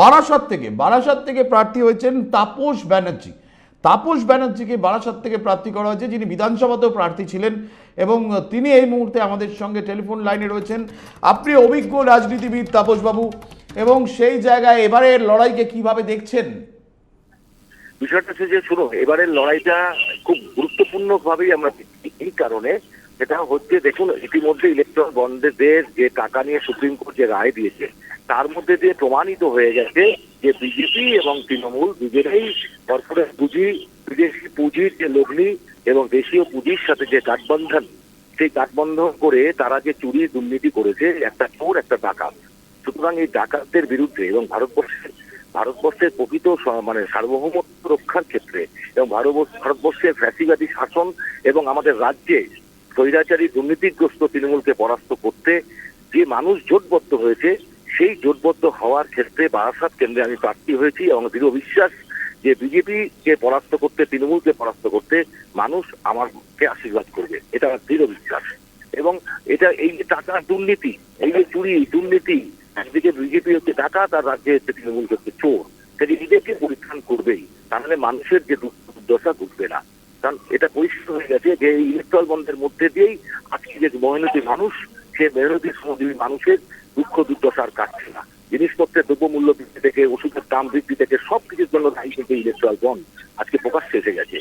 বারাসাত থেকে বারাসাত থেকে প্রার্থী হয়েছেন তাপস ব্যানার্জি। তাপস ব্যানার্জিকে বারাসাত থেকে প্রার্থী করা হয়েছে, যিনি বিধানসভাতেও প্রার্থী ছিলেন এবং তিনি এই মুহূর্তে আমাদের সঙ্গে টেলিফোন লাইনে রয়েছেন। আপনি অভিজ্ঞ রাজনীতিবিদ তাপসবাবু এবং সেই জায়গায় এবারের লড়াইকে কীভাবে দেখছেন? বিষয়টা হচ্ছে যে শুনো এবারের লড়াইটা খুব গুরুত্বপূর্ণ ভাবেই আমরা এই কারণে সেটা হচ্ছে, দেখুন, ইতিমধ্যে ইলেকট্রন বন্ডেদের যে টাকা নিয়ে সুপ্রিম কোর্ট যে রায় দিয়েছে তার মধ্যে দিয়ে প্রমাণিত হয়ে গেছে যে বিজেপি এবং তৃণমূল দুজনেই কর্পোরেট পুঁজি, বিদেশি পুঁজির যে লগ্নি এবং দেশীয় পুঁজির সাথে যে গাঠবন্ধন সেই গাঠবন্ধন করে তারা যে চুরি দুর্নীতি করেছে, একটা চোর, একটা ডাকাত। সুতরাং এই ডাকাতদের বিরুদ্ধে এবং ভারতবর্ষের ভারতবর্ষের প্রকৃত মানে সার্বভৌমত্ব রক্ষার ক্ষেত্রে এবং ভারতবর্ষ, ভারতবর্ষের ফ্যাসিবাদী শাসন এবং আমাদের রাজ্যে স্বৈরাচারী দুর্নীতিগ্রস্ত তৃণমূলকে পরাস্ত করতে যে মানুষ জোটবদ্ধ হয়েছে সেই জোটবদ্ধ হওয়ার ক্ষেত্রে বারাসাত কেন্দ্রে আমি প্রার্থী হয়েছি এবং দৃঢ় বিশ্বাস যে বিজেপিকে পরাস্ত করতে, তৃণমূলকে পরাস্ত করতে মানুষ আমাকে আশীর্বাদ করবে। এটা আমার দৃঢ় বিশ্বাস। এবং এটা এই যে টাকার দুর্নীতি, এই যে চুরি, দুর্নীতি, একদিকে বিজেপি হচ্ছে টাকা, তার রাজ্যে হচ্ছে তৃণমূল হচ্ছে চোর। সেটি নিজেকে পরিত্রাণ করবেই, তাহলে মানুষের যে দুর্দশা ঘটবে না। কারণ এটা পরিষ্কার হয়ে গেছে যে ইলেকট্রাল বন্ডের মধ্যে দিয়েই আজকে যে মেহনতি মানুষ, সে মেহনতি শ্রমজীবী মানুষের দুঃখ দুর্দশার কাটছে না। জিনিসপত্রের দ্রব্যমূল্য বৃদ্ধি থেকে, ওষুধের দাম বৃদ্ধি থেকে সব কিছুর জন্য দায়ী কিন্তু ইলেকট্রাল বন্ড আজকে প্রকাশ্যে এসে গেছে।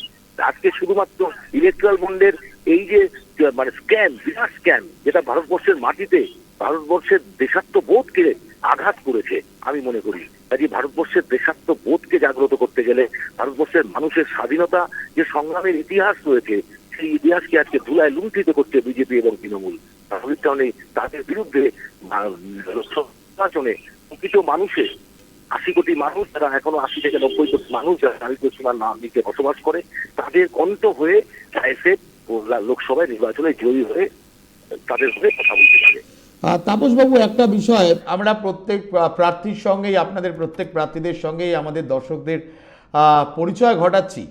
আজকে শুধুমাত্র ইলেকট্রাল বন্ডের এই যে যে মানে স্ক্যাম বিরাট স্ক্যাম যেটা ভারতবর্ষের মাটিতে, ভারতবর্ষের দেশাত্মবোধকে আঘাত করেছে, আমি মনে করি। কাজে ভারতবর্ষের দেশাত্মবোধকে জাগ্রত করতে গেলে ভারতবর্ষের মানুষের স্বাধীনতা, যে সংগ্রামের ইতিহাস রয়েছে, সেই ইতিহাসকে আজকে ধুলায় লুণ্ঠিত করছে বিজেপি এবং তৃণমূল। তাহলে কারণে তাদের বিরুদ্ধে নির্বাচনে প্রকৃত মানুষের আশি কোটি মানুষ যারা এখনও আশি থেকে নব্বই কোটি মানুষ যারা দারিদ্র সীমার নাম নিচে বসবাস করে তাদের কণ্ঠ হয়ে এসে লোকসভায় নির্বাচনে জয়ী হয়ে তাদের হয়ে কথা বলতে পারে। আহ, তাপসবাবু একটা বিষয় আমরা প্রত্যেক প্রার্থীর সঙ্গেই আপনাদের প্রত্যেক প্রার্থীদের সঙ্গেই আমাদের দর্শকদের আহ, পরিচয় ঘটাচ্ছি।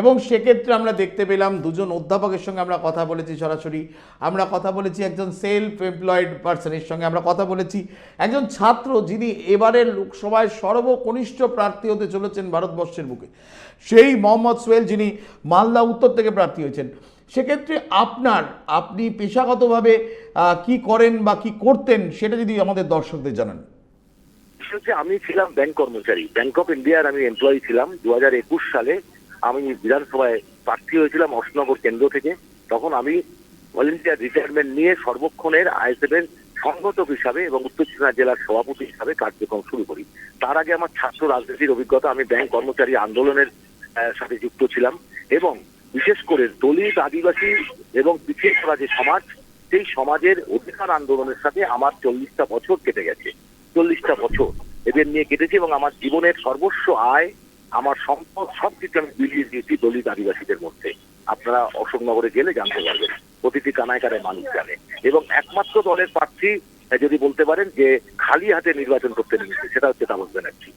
এবং সেক্ষেত্রে আমরা দেখতে পেলাম দুজন অধ্যাপকের সঙ্গে আমরা কথা বলেছি সরাসরি। আমরা কথা বলেছি একজন সেলফ এমপ্লয়েড পার্সনের সঙ্গে আমরা কথা বলেছি। একজন ছাত্র যিনি এবারের লোকসভায় সর্বকনিষ্ঠ প্রার্থী হতে চলেছেন ভারতবর্ষের বুকে। সেই মোহাম্মদ সোহেল যিনি মালদা উত্তর থেকে প্রার্থী হয়েছেন। সেক্ষেত্রে আপনার, আপনি পেশাগতভাবে কি করেন বা কি করতেন সেটা যদি আমাদের দর্শকদের জানান। আমি ছিলাম ব্যাংক কর্মচারী। ব্যাংক অফ ইন্ডিয়ার আমি এমপ্লয়ি ছিলাম। দু হাজার একুশ সালে আমি বিধানসভায় প্রার্থী হয়েছিলাম অশনগর কেন্দ্র থেকে। তখন আমি ভলেন্টিয়ার রিটায়ারমেন্ট নিয়ে সর্বক্ষণের আইএসএফ এর সংগঠক হিসাবে এবং উত্তর চীনা জেলার সভাপতি হিসাবে কার্যক্রম শুরু করি। তার আগে আমার ছাত্র রাজনীতির অভিজ্ঞতা, আমি ব্যাংক কর্মচারী আন্দোলনের সাথে যুক্ত ছিলাম এবং বিশেষ করে দলিত আদিবাসী এবং পিছিয়ে পড়া যে সমাজ, সেই সমাজের অধিকার আন্দোলনের সাথে আমার চল্লিশটা বছর কেটে গেছে। চল্লিশটা বছর এদের নিয়ে কেটেছে এবং আমার জীবনের সর্বস্ব আয় আমার সম্পদ সব কিছু আমি বিলিয়ে দিয়েছি দলিত আদিবাসীদের মধ্যে। আপনারা অশোকনগরে গেলে জানতে পারবেন প্রতিটি কানায় কানায় মানুষ জানে। এবং একমাত্র দলের প্রার্থী যদি বলতে পারেন যে খালি হাতে নির্বাচন করতে নেমেছে সেটা হচ্ছে তাপস ব্যানার্জি।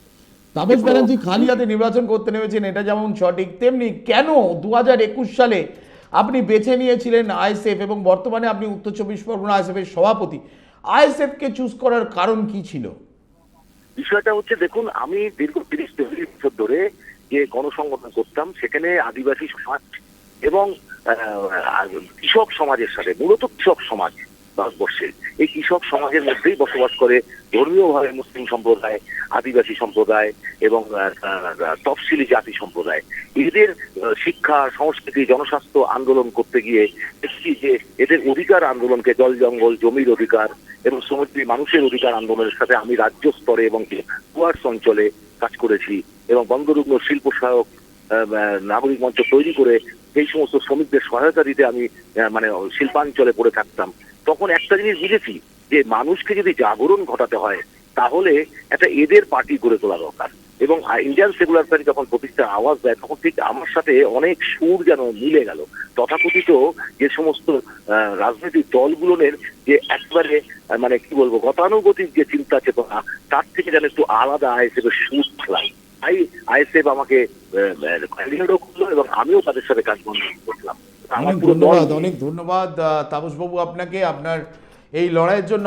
তাপস ব্যানার্জি খালি হাতে নির্বাচন করতে নেমেছেন এটা যেমন সঠিক তেমনি কেন দু হাজার একুশ সালে আপনি বেছে নিয়েছিলেন আইএসএফ এবং বর্তমানে আপনি উত্তর চব্বিশ পরগনা আইএসএফ এর সভাপতি? আইএসএফকে চুজ করার কারণ কি ছিল? বিষয়টা হচ্ছে দেখুন আমি দীর্ঘ তিরিশ বছর ধরে যে গণসংগঠন করতাম, সেখানে আদিবাসী সমাজ এবং কৃষক সমাজের সাথে, মূলত কৃষক সমাজ ভারতবর্ষের। এই কৃষক সমাজের মধ্যেই বসবাস করে ধর্মীয়ভাবে মুসলিম সম্প্রদায়, আদিবাসী সম্প্রদায় এবং তফসিলি জাতি সম্প্রদায়। এদের শিক্ষা, সংস্কৃতি, জনস্বাস্থ্য আন্দোলন করতে গিয়ে দেখছি যে এদের অধিকার আন্দোলনকে জল জঙ্গল, জমির অধিকার এবং শ্রমিক মানুষের অধিকার আন্দোলনের সাথে আমি রাজ্য স্তরে এবং ডুয়ার্স অঞ্চলে কাজ করেছি এবং বঙ্গরুগ্ন শিল্প সহায়ক নাগরিক মঞ্চ তৈরি করে সেই সমস্ত শ্রমিকদের সহায়তা দিতে আমি মানে শিল্পাঞ্চলে পড়ে থাকতাম। তখন একটা জিনিস বুঝেছি যে মানুষকে যদি জাগরণ ঘটাতে হয়, তাহলে একটা এদের পার্টি গড়ে তোলা দরকার। এবং ইন্ডিয়ান সেকুলার পার্টি যখন প্রতিষ্ঠা আওয়াজ দেয়, তখন ঠিক আমার সাথে অনেক সুর যেন মিলে গেল। তথাকথিত যে সমস্ত রাজনৈতিক দলগুলোর যে একবারে মানে কি বলব গতানুগতিক যে চিন্তা চেতনা তার থেকে যেন একটু আলাদা আইএসএফ এর সুর তাই আইএসএফ আমাকে ক্যান্ডিডেটও করল এবং আমিও তাদের সাথে কাজ বন্ধ করলাম। আমার অনেক ধন্যবাদ অনেক ধন্যবাদ তাপসবাবু আপনাকে আপনার এই লড়াইয়ের জন্য